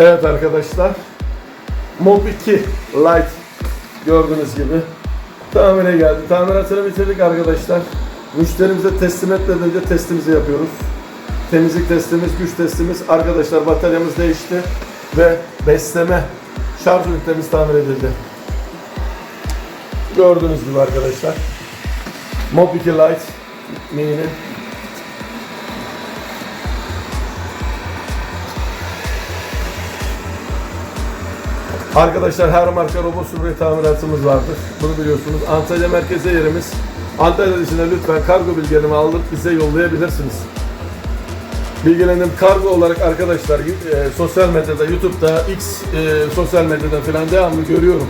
Evet arkadaşlar. Mob 2 Lite gördüğünüz gibi tamire geldi. Tamiratını bitirdik arkadaşlar. Müşterimize teslim etmeden önce testimizi yapıyoruz. Temizlik testimiz, güç testimiz. Arkadaşlar bataryamız değişti ve besleme şarj ünitemiz tamir edildi. Gördüğünüz gibi arkadaşlar. Mob 2 Lite Mini'nin Arkadaşlar her marka robot süpürge tamiratımız vardır. Bunu biliyorsunuz. Antalya merkeze yerimiz. Antalya dışında lütfen kargo bilgilerimi alıp bize yollayabilirsiniz. Bilgilendim kargo olarak arkadaşlar e, sosyal medyada, YouTube'da, X e, sosyal medyada falan devamlı görüyorum.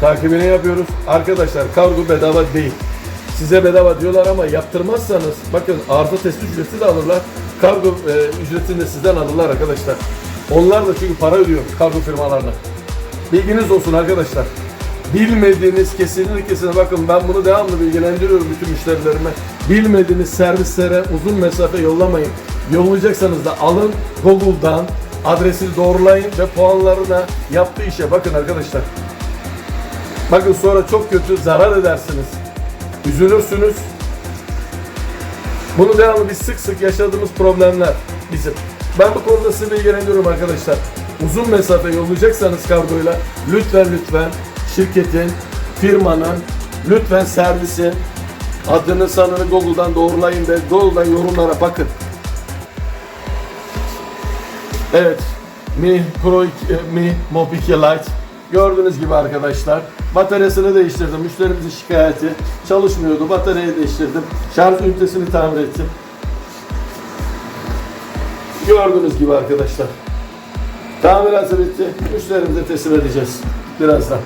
Takibini yapıyoruz. Arkadaşlar kargo bedava değil. Size bedava diyorlar ama yaptırmazsanız bakın arıza testi ücreti de alırlar. Kargo e, ücretini de sizden alırlar arkadaşlar. Onlar da çünkü para ödüyor kargo firmalarına. Bilginiz olsun arkadaşlar. Bilmediğiniz kesinlikle kesinlikle bakın ben bunu devamlı bilgilendiriyorum bütün müşterilerime. Bilmediğiniz servislere uzun mesafe yollamayın. Yollayacaksanız da alın Google'dan adresini doğrulayın ve puanlarına yaptığı işe bakın arkadaşlar. Bakın sonra çok kötü zarar edersiniz. Üzülürsünüz. Bunu devamlı biz sık sık yaşadığımız problemler bizim. Ben bu konuda sizi bilgilendiriyorum arkadaşlar. Uzun mesafe yollayacaksanız kargoyla lütfen lütfen şirketin, firmanın, lütfen servisin adını sanını Google'dan doğrulayın ve Google'dan yorumlara bakın. Evet, Mi Pro 2, Mi Mob 2 Lite gördüğünüz gibi arkadaşlar bataryasını değiştirdim. Müşterimizin şikayeti çalışmıyordu. Bataryayı değiştirdim. Şarj ünitesini tamir ettim. Gördüğünüz gibi arkadaşlar. Tamiratı bitti. Müşterimize teslim edeceğiz birazdan.